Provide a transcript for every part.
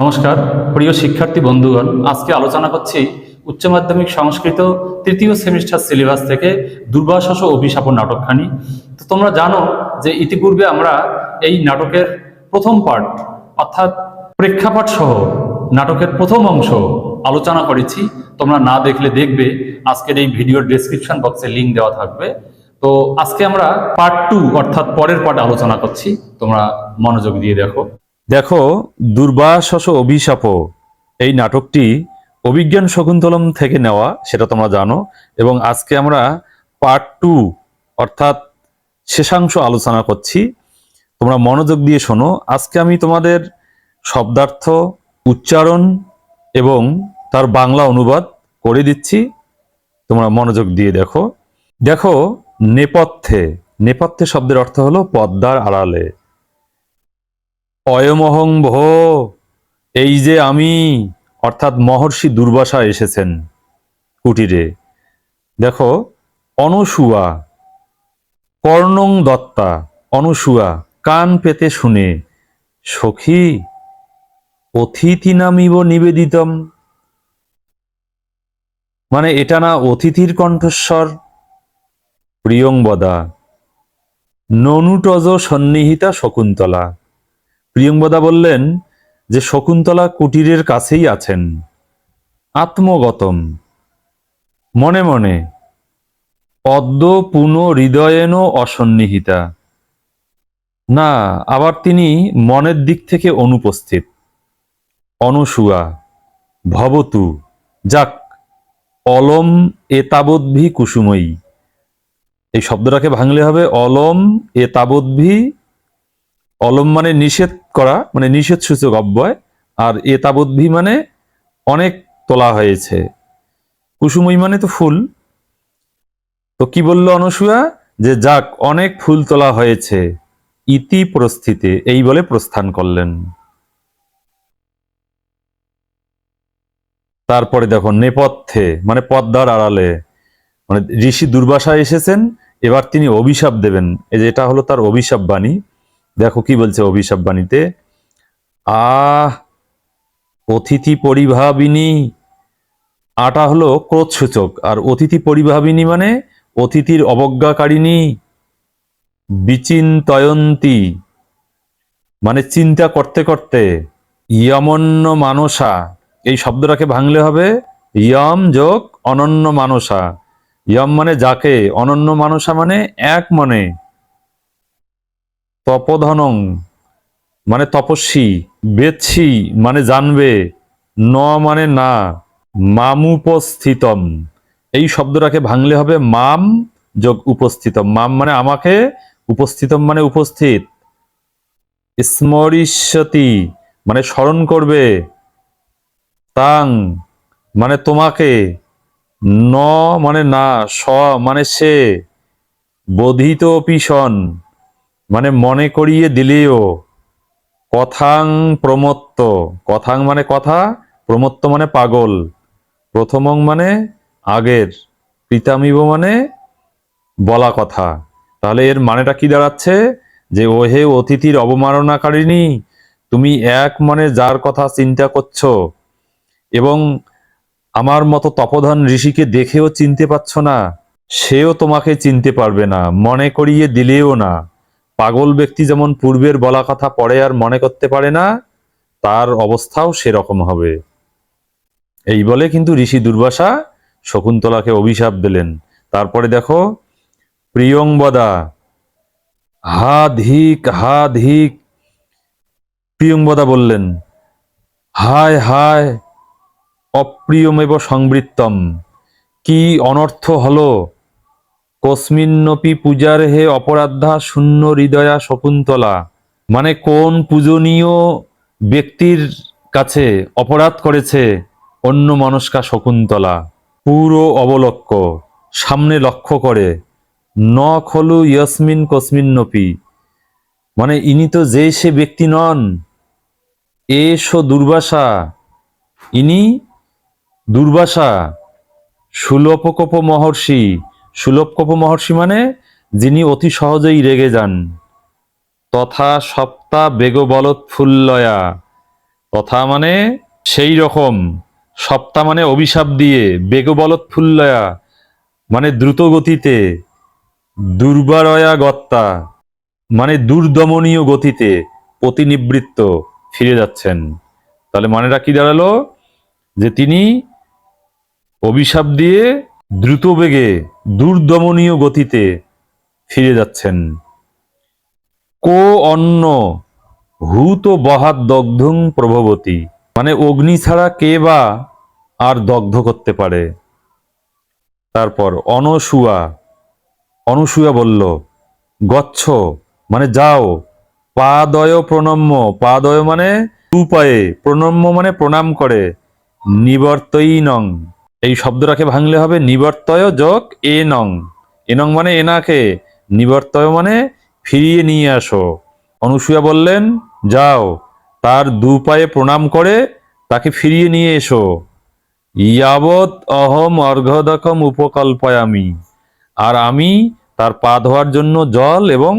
নমস্কার, প্রিয় শিক্ষার্থী বন্ধুগণ, আজকে আলোচনা করছি উচ্চ মাধ্যমিক সংস্কৃত তৃতীয় সেমিস্টার সিলেবাস থেকে দুর্বাসস অভিশাপ নাটকখানি। তো তোমরা জানো যে ইতিপূর্বে আমরা এই নাটকের প্রথম পার্ট অর্থাৎ প্রেক্ষাপট সহ নাটকের প্রথম অংশ আলোচনা করেছি। তোমরা না দেখলে দেখবে, আজকের এই ভিডিওর ডেসক্রিপশন বক্সে লিঙ্ক দেওয়া থাকবে। তো আজকে আমরা পার্ট টু অর্থাৎ পরের পার্ট আলোচনা করছি। তোমরা মনোযোগ দিয়ে দেখো। দেখো, দুর্বাসস অভিশাপ। এই নাটকটি অভিজ্ঞান শকুন্তলম থেকে নেওয়া, সেটা তোমরা জানো। এবং আজকে আমরা পার্ট টু অর্থাৎ শেষাংশ আলোচনা করছি। তোমরা মনোযোগ দিয়ে শোনো। আজকে আমি তোমাদের শব্দার্থ, উচ্চারণ এবং তার বাংলা অনুবাদ করে দিচ্ছি। তোমরা মনোযোগ দিয়ে দেখো। দেখো, নেপথ্যে। নেপথ্যে শব্দের অর্থ হলো পদ্মার আড়ালে। অয়মহং ভো, এই যে আমি, অর্থাৎ মহর্ষি দুর্বাসা এসেছেন। কুটিরে, দেখো অনসুয়া কর্ণং দত্তা অনসুয়া কান পেতে শুনে, সখী, অতিথি নামিব নিবেদিতম। মানে এটা না অতিথির কণ্ঠস্বর? প্রিয়ংবদা ননুটজ সন্নিহিতা শকুন্তলা। প্রিয়ংবদা বললেন যে শকুন্তলা কুটিরের কাছেই আছেন। আত্মগতম। মনে মনে, পদ্ম পুন হৃদয়েন অসন্নিহিতা। না, আবার তিনি মনের দিক থেকে অনুপস্থিত। অনুসুয়া, ভবতু, যাক, অলম এতাবদ্ভি কুসুময়ী। এই শব্দটাকে ভাঙলে হবে অলম এতাবদ্ভি অলম মানে নিষেধ করা মানে নিষেধ সূচক অব্যয়, আর এ তাবদ্ভি মানে অনেক তোলা হয়েছে। কুসুমই মানে তো ফুল। তো কি বলল অনসূয়া? যে যাক, অনেক ফুল তোলা হয়েছে, ইতি প্রস্থিতে, এই বলে প্রস্থান করলেন। তারপরে দেখো, নেপথ্যে মানে পদ্মার আড়ালে মানে ঋষি দুর্বাসা এসেছেন, এবার তিনি অভিশাপ দেবেন। এই যে এটা হলো তার অভিশাপ বাণী। দেখো কি বলছে অভিশাপ বাণীতে। আহ, অতিথি পরিভাবিনী, আটা হলো ক্রোধসূচক। আর অতিথি পরিভাবিনী মানে অতিথির অবজ্ঞাকারিণী, বিচিন্তয়ন্তী। মানে চিন্তা করতে করতে, ইয়মন্য মানসা। এই শব্দটাকে ভাঙলে হবে ইয়ম যোগ অনন্য মানসা। ইয়ম মানে যাকে, অনন্য মানসা মানে এক মনে। তপধনং মানে তপস্বী, বেদসি মানে জানবে, ন মানে না, মামুপস্থিতম। এই শব্দটাকে ভাঙলে হবে মাম যোগ উপস্থিতম। মাম মানে আমাকে, উপস্থিতম মানে উপস্থিত। স্মরিষ্যতি মানে স্মরণ করবে। তাং মানে তোমাকে, ন মানে না, স মানে সে। বোধিত পিসন মানে মনে করিয়ে দিলেও, কথাং প্রমত্ত। কথাং মানে কথা, প্রমত্ত মানে পাগল। প্রথমং মানে আগের, পিতামিব মানে বলা কথা। তাহলে এর মানেটা কি দাঁড়াচ্ছে? যে ওহে অতিথির অবমাননাকারিণী, তুমি এক মনে যার কথা চিন্তা করছ এবং আমার মতো তপধন ঋষিকে দেখেও চিনতে পারছ না, সেও তোমাকে চিনতে পারবে না, মনে করিয়ে দিলেও না। পাগল ব্যক্তি যেমন পূর্বের বলা কথা পরে আর মনে করতে পারে না, তার অবস্থাও সেরকম হবে। এই বলে কিন্তু ঋষি দুর্বাসা শকুন্তলাকে অভিশাপ দিলেন। তারপরে দেখো প্রিয়ংবদা হা ধিক হা ধিক প্রিয়ংবদা বললেন, হায় হায়, অপ্রিয়মেব সংবৃত্তম, কি অনর্থ হলো কস্মিন্নপি পূজার হে অপরাধা শূন্য হৃদয়া শকুন্তলা। মানে কোন পূজনীয় ব্যক্তির কাছে অপরাধ করেছে অন্য মনস্কা শকুন্তলা? পুরো অবলক্ষ সামনে লক্ষ্য করে, ন খলু ইয়স্মিন কস্মিন্নপি মানে ইনি তো যে সে ব্যক্তি নন, এ সো দুর্বাসা। ইনি দুর্বাসা সুলভকপ মহর্ষি। সুলভকপ মহর্ষি মানে যিনি অতি সহজেই রেগে যান। তথা সপ্তা বেগবলত ফুল্লয়া। তথা মানে সেই রকম। সপ্তাহ মানে অভিশাপ দিয়ে বেগবলত ফুল্লয়া মানে দ্রুত গতিতে দুর্বারয়া গত্তা মানে দুর্দমনীয় গতিতে প্রতিনিবৃত্ত ফিরে যাচ্ছেন। তাহলে মানেটা কি দাঁড়াল? যে তিনি অভিশাপ দিয়ে দ্রুত বেগে দুর্দমনীয় গতিতে ফিরে যাচ্ছেন। কো অন্য হুত বহাত দগ্ধং প্রভবতী। মানে অগ্নি ছাড়া কে বা আর দগ্ধ করতে পারে। তারপর অনসুয়া অনুসূয়া বলল, গচ্ছ মানে যাও। পাদয় প্রণম্য, পাদয় মানে উপায়ে প্রণম্য মানে প্রণাম করে নিবর্তই নং এই শব্দটাকে ভাঙলে হবে নিবর্তয় যোগ এ নং এ নং মানে এনাকে, নিবর্তয় মানে ফিরিয়ে নিয়ে আসো। অনুসূয়া বললেন, যাও, তার দু পায়ে প্রণাম করে তাকে ফিরিয়ে নিয়ে এসো। ইয়াবৎ অহম অর্ঘদকম উপকল্পয়ামি। আর আমি তার পা ধোয়ার জন্য জল এবং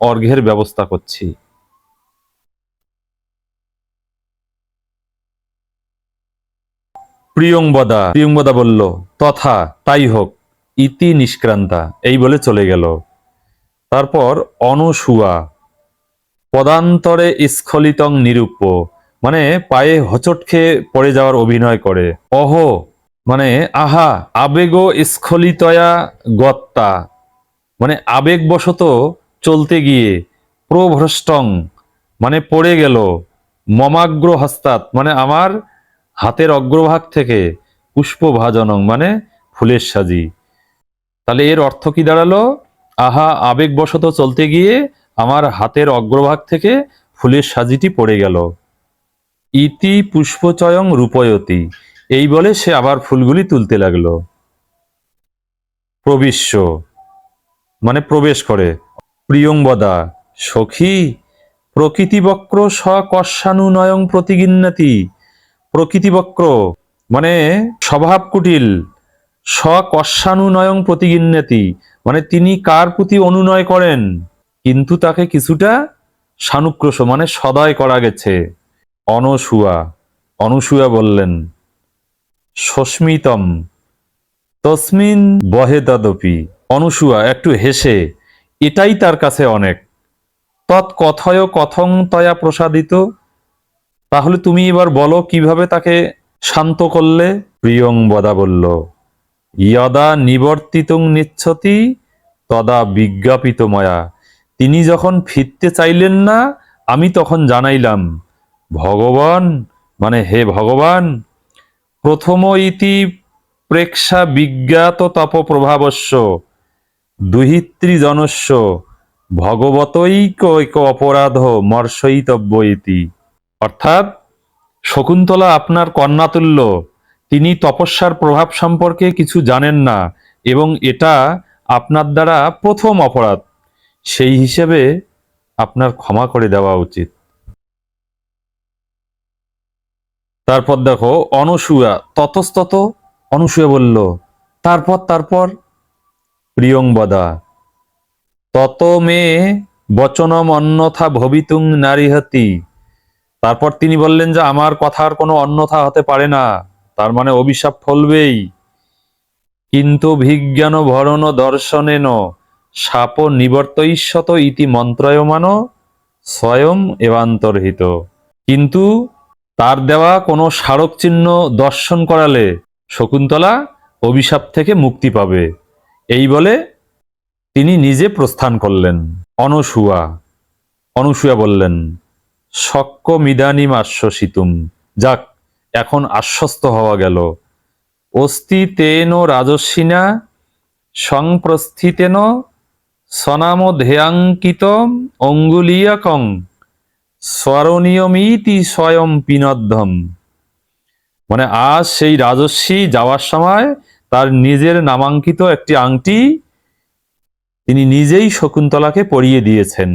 অর্ঘের ব্যবস্থা করছি। প্রিয়ংবদা প্রিয়ংবদা বলল, তথা, তাই হোক, ইতি নিষ্ক্রান্তা। এই বলে চলে গেল। তারপর অনসুয়া পদান্তরে স্খলিতং নিরূপ্য মানে পায়ে হচট খেয়ে পড়ে যাওয়ার অভিনয় করে। অহ মানে আহা, আবেগ স্খলিতয়া গত্তা মানে আবেগবশত চলতে গিয়ে, প্রভ্রষ্টং মানে পড়ে গেল মমাগ্র হস্তাৎ মানে আমার হাতের অগ্রভাগ থেকে পুষ্পভাজনং মানে ফুলের সাজি। তাহলে এর অর্থ কি দাঁড়াল? আহা, আবেগবশত চলতে গিয়ে আমার হাতের অগ্রভাগ থেকে ফুলের সাজিটি পড়ে গেল। ইতি পুষ্পচয়ং রূপয়তি, এই বলে সে আবার ফুলগুলি তুলতে লাগল। প্রবিশ্য মানে প্রবেশ করে। প্রিয়ংবদা সখী, প্রকৃতিবক্র সকর্ষানুনয়ং প্রতিগিন্নাতি প্রকৃতিবক্র মানে স্বভাব কুটিল সকর্ষানুনয়ং প্রতিগিন্নাতি মানে তিনি কার প্রতি অনুনয় করেন? কিন্তু তাকে কিছুটা সানুক্রোশ মানে সদয় করা গেছে। অনসুয়া, অনুসুয়া বললেন সস্মিতম তসমিন বহে তদপি। অনুসুয়া, একটু হেসে, এটাই তার কাছে অনেক। তৎকথয় কথং তয়া প্রসাদিত তাহলে তুমি এবার বলো কীভাবে তাকে শান্ত করলে? প্রিয়ং বদা বলল, ইয়দা নিবর্তিতং নিচ্ছতি, তদা বিজ্ঞাপিত ময়া তিনি যখন ফিরতে চাইলেন না, আমি তখন জানাইলাম, ভগবান মানে হে ভগবান প্রথম ইতি প্রেক্ষা বিজ্ঞাত তপ প্রভাবস্য দুহিত্রী জনস্য, ভগবতৈক অপরাধ মর্ষয়িতব্য ইতি। অর্থাৎ শকুন্তলা আপনার কন্যাতুল্য। তিনি তপস্যার প্রভাব সম্পর্কে কিছু জানেন না এবং এটা আপনার দ্বারা প্রথম অপরাধ। সেই হিসেবে আপনার ক্ষমা করে দেওয়া উচিত। তারপর দেখো, অনসূয়া, ততস্তত অনুসূয়া বলল, তারপর তারপর প্রিয়ংবদা তত মে বচনম অন্যথা ভবিতুং নারীহতি। তারপর তিনি বললেন যে, আমার কথার কোনো অন্যথা হতে পারে না। তার মানে অভিশাপ ফলবেই। কিন্তু ভিজ্ঞান ভরণ দর্শনেন, সাপ নিবর্তইষ্যত ইতি মন্ত্রয়মান, স্বয়ং এবান্তর্হিত। কিন্তু তার দেওয়া কোনো স্মারক চিহ্ন দর্শন করালে শকুন্তলা অভিশাপ থেকে মুক্তি পাবে। এই বলে তিনি নিজে প্রস্থান করলেন। অনসুয়া। অনসুয়া বললেন শক্য মিদানিম আশ্বসিতুম যাক, এখন আশ্বস্ত হওয়া গেল। অস্তি তেন রাজস্বিনা, সংপ্রস্থিতেন সনাম ধেয়াঙ্কিত অঙ্গুলীয়কং স্মরণীয়মিতি স্বয়ং পিনদ্ধম। মানে আজ সেই রাজস্বী যাওয়ার সময় তার নিজের নামাঙ্কিত একটি আংটি তিনি নিজেই শকুন্তলাকে পরিয়ে দিয়েছেন।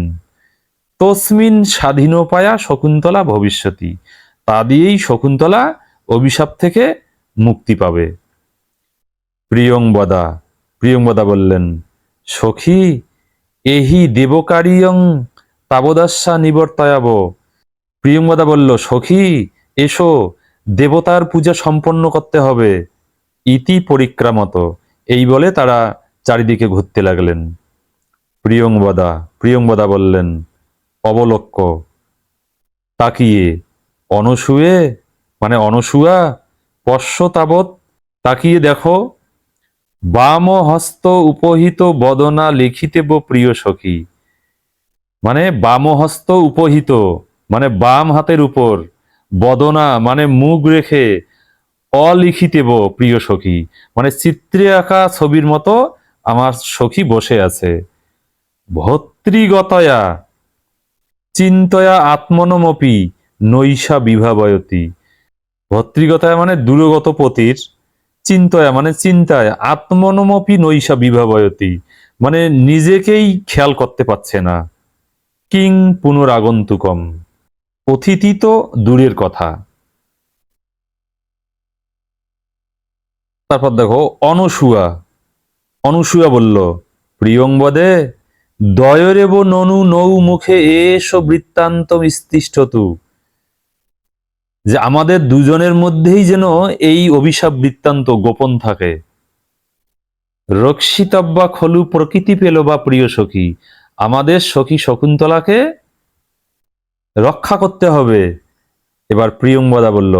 তসমিন স্বাধীনোপায়া শকুন্তলা ভবিষ্যতি। তা দিয়েই শকুন্তলা অভিশাপ থেকে মুক্তি পাবে। প্রিয়ংবদা প্রিয়ংবদা বললেন, সখী, এহি দেবকারিয়ং তাবদাস্যা নিবর্তয়াব। প্রিয়ংবদা বলল, সখী, এসো, দেবতার পূজা সম্পন্ন করতে হবে। ইতি পরিক্রামত, এই বলে তারা চারিদিকে ঘুরতে লাগলেন। প্রিয়ংবদা প্রিয়ংবদা বললেন অবলক্ষ তাকিয়ে অনসুয়ে মানে অনসুয়া পশ্য তাবৎ তাকিয়ে দেখো বাম হস্ত উপহিত বদনা লিখিতেব প্রিয় সখী। মানে বাম হস্ত উপহিত মানে বাম হাতের উপর বদনা মানে মুখ রেখে অলিখিতেব প্রিয় সখী। মানে চিত্রে আঁকা ছবির মতো আমার সখী বসে আছে। ভর্তৃগতয়া চিন্তয়া আত্মনমপি নৈশা বিভাবয়তী। ভর্তৃগতয়া মানে দূরগত পতির চিন্তয়া মানে চিন্তায়, আত্মনমপি নৈশা বিভাবয়তী। মানে নিজেকেই খেয়াল করতে পারছে না। কিং পুনরাগন্তুকম। অতিথি তো দূরের কথা। তারপর দেখো, অনসুয়া। অনুসুয়া বলল প্রিয়ংবদে দয়রেব ননু নৌ মুখে এস বৃত্তান্ত স্তিষ্ঠতু। যে আমাদের দুজনের মধ্যেই যেন এই অভিশাপ বৃত্তান্ত গোপন থাকে। রক্ষিতব্বা খলু প্রকৃতি পেল বা প্রিয় সখী, আমাদের সখী শকুন্তলাকে রক্ষা করতে হবে। এবার প্রিয়ংবদা বলল,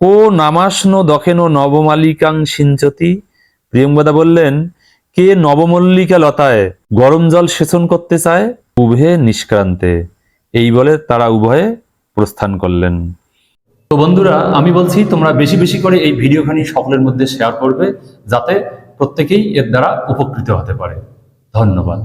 কো নামাস্ন দখেন নবমালিকাং সিঞ্চতি? প্রিয়ংবদা বললেন কে নবমল্লিকা লতায় গরম জল সেচন করতে চায়? উভয়ে নিষ্ক্রান্তে। এই বলে তারা উভয়ে প্রস্থান করলেন। তো বন্ধুরা, আমি বলছি, তোমরা বেশি বেশি করে এই ভিডিওখানি সকলের মধ্যে শেয়ার করবে, যাতে প্রত্যেকেই এর দ্বারা উপকৃত হতে পারে। ধন্যবাদ।